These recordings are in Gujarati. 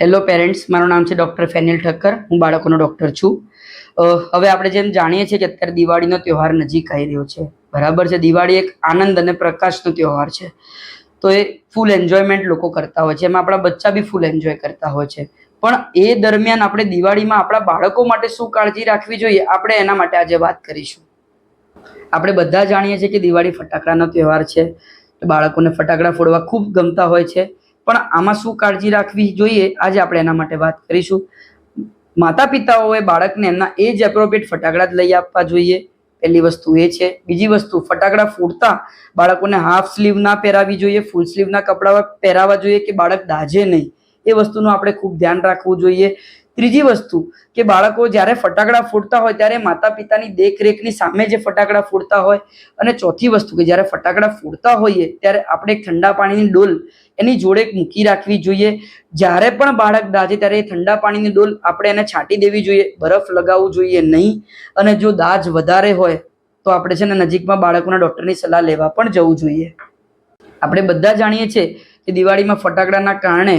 હેલો પેરેન્ટ્સ મારું નામ છે ડૉક્ટર ફેનિલ ઠક્કર, હું બાળકોનો ડૉક્ટર છું. હવે આપણે જેમ જાણીએ છીએ કે અત્યારે દિવાળીનો તહેવાર નજીક આવી રહ્યો છે. બરાબર છે, દિવાળી એક આનંદ અને પ્રકાશનો તહેવાર છે. તો એ ફૂલ એન્જોયમેન્ટ લોકો કરતા હોય છે, એમાં આપણા બચ્ચા બી ફૂલ એન્જોય કરતા હોય છે. પણ એ દરમિયાન આપણે દિવાળીમાં આપણા બાળકો માટે શું કાળજી રાખવી જોઈએ, આપણે એના માટે આજે વાત કરીશું. આપણે બધા જાણીએ છીએ કે દિવાળી ફટાકડાનો તહેવાર છે. બાળકોને ફટાકડા ફોડવા ખૂબ ગમતા હોય છે. પણ આમાં શું કાળજી રાખવી જોઈએ? આજે આપણે એના માટે વાત કરીશું. માતા પિતાઓએ બાળકને એમના એજ એપ્રોપ્રિએટ ફટાકડા જ લઈ આપવા જોઈએ. પહેલી વસ્તુ એ છે. બીજી વસ્તુ, ફટાકડા ફૂટતા બાળકોને હાફ સ્લીવ ના પહેરાવી જોઈએ ફૂલ સ્લીવના કપડાં પહેરાવા જોઈએ કે બાળક દાઝે નહીં. એ વસ્તુનું આપણે ખૂબ ધ્યાન રાખવું જોઈએ. ત્રીજી વસ્તુ કે બાળકો જ્યારે ફટાકડા ફૂટતા હોય ત્યારે માતા પિતાની દેખરેખની સામે જે ફટાકડા ફૂટતા હોય અને ચોથી વસ્તુ કે જ્યારે ફટાકડા ફૂટતા હોઈએ ત્યારે આપણે ઠંડા પાણીની ડોલ એની જોડે મૂકી રાખવી જોઈએ. જ્યારે પણ બાળક દાજે ત્યારે એ ઠંડા પાણીની ડોલ આપણે એને છાંટી દેવી જોઈએ, બરફ લગાવવું જોઈએ નહીં. અને જો દાજ વધારે હોય તો આપણે છે ને નજીકમાં બાળકોના ડૉક્ટરની સલાહ લેવા પણ જવું જોઈએ. આપણે બધા જાણીએ છીએ કે દિવાળીમાં ફટાકડાના કારણે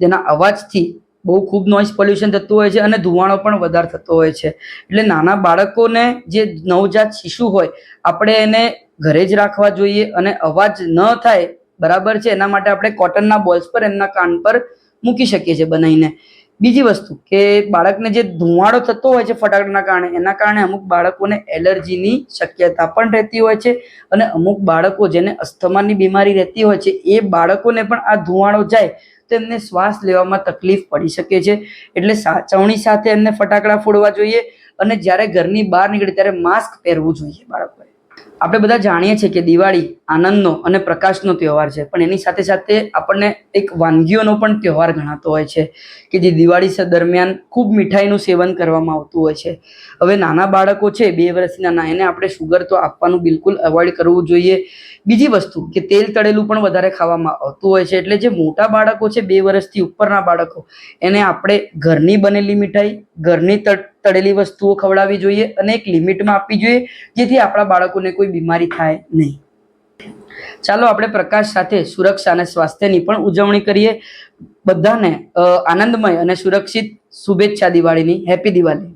જેના અવાજથી બહુ ખૂબ નોઇઝ પોલ્યુશન થતું હોય છે અને ધુવાણો પણ વધારે થતો હોય છે. એટલે નાના બાળકોને જે નવજાત શિશુ હોય, આપણે એને ઘરે જ રાખવા જોઈએ અને અવાજ ન થાય, બરાબર છે, એના માટે આપણે કોટનના બોલ્સ પર, એમના કાન પર મૂકી શકીએ છીએ બનાવીને. બીજી વસ્તુ કે બાળકને જે ધુમાડો થતો હોય છે ફટાકડાના કારણે, એના કારણે અમુક બાળકોને એલર્જીની શક્યતા પણ રહેતી હોય છે અને અમુક બાળકો જેને અસ્થમાની બીમારી રહેતી હોય છે, એ બાળકોને પણ આ ધુવાડો જાય તો એમને શ્વાસ લેવામાં તકલીફ પડી શકે છે. એટલે સાચવણી સાથે એમને ફટાકડા ફોડવા જોઈએ અને જ્યારે ઘરની બહાર નીકળે ત્યારે માસ્ક પહેરવું જોઈએ બાળકોએ. આપણે બધા જાણીએ છીએ કે દિવાળી આનંદનો અને પ્રકાશનો તહેવાર છે, પણ એની સાથે સાથે આપણને એક વાનગીઓનો પણ તહેવાર ગણાતો હોય છે કે જે દિવાળી દરમિયાન ખૂબ મીઠાઈનું સેવન કરવામાં આવતું હોય છે. હવે નાના બાળકો છે, બે વર્ષના નાના એને આપણે શુગર તો આપવાનું બિલકુલ અવોઇડ કરવું જોઈએ. બીજી વસ્તુ કે તેલ તળેલું પણ વધારે ખાવામાં આવતું હોય છે, એટલે જે મોટા બાળકો છે, બે વર્ષથી ઉપરના બાળકો, એને આપણે ઘરની બનેલી મીઠાઈ, ઘરની તળ- તળેલી વસ્તુઓ ખવડાવવી જોઈએ અને એક લિમિટમાં આપવી જોઈએ, જેથી આપણા બાળકોને કોઈ બીમારી થાય નહીં. ચાલો આપણે પ્રકાશ સાથે સુરક્ષા અને સ્વાસ્થ્યની પણ ઉજવણી કરીએ. બધાને આનંદમય અને સુરક્ષિત શુભેચ્છા દિવાળીની. હેપી દિવાળી